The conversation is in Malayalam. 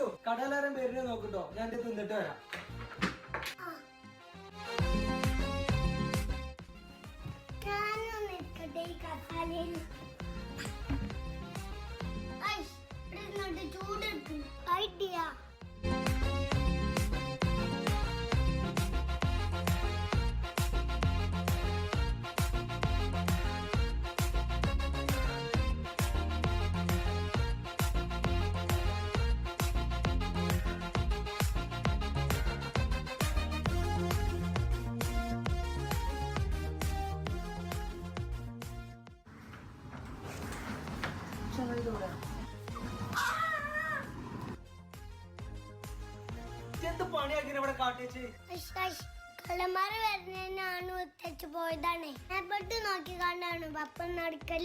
സിന്ധു കടലാരം പേരിനെ നോക്കട്ടോ. ഞാൻ തിന്നിട്ട് വരാം. ചൂടെടുത്തു ഐഡിയ. എന്ത് പണിയാക്കി വരുന്നതിനാണ് പോയതാണ്. ഞാൻ പെട്ട് നോക്കി കണ്ടാണ് പപ്പ നടക്കൽ.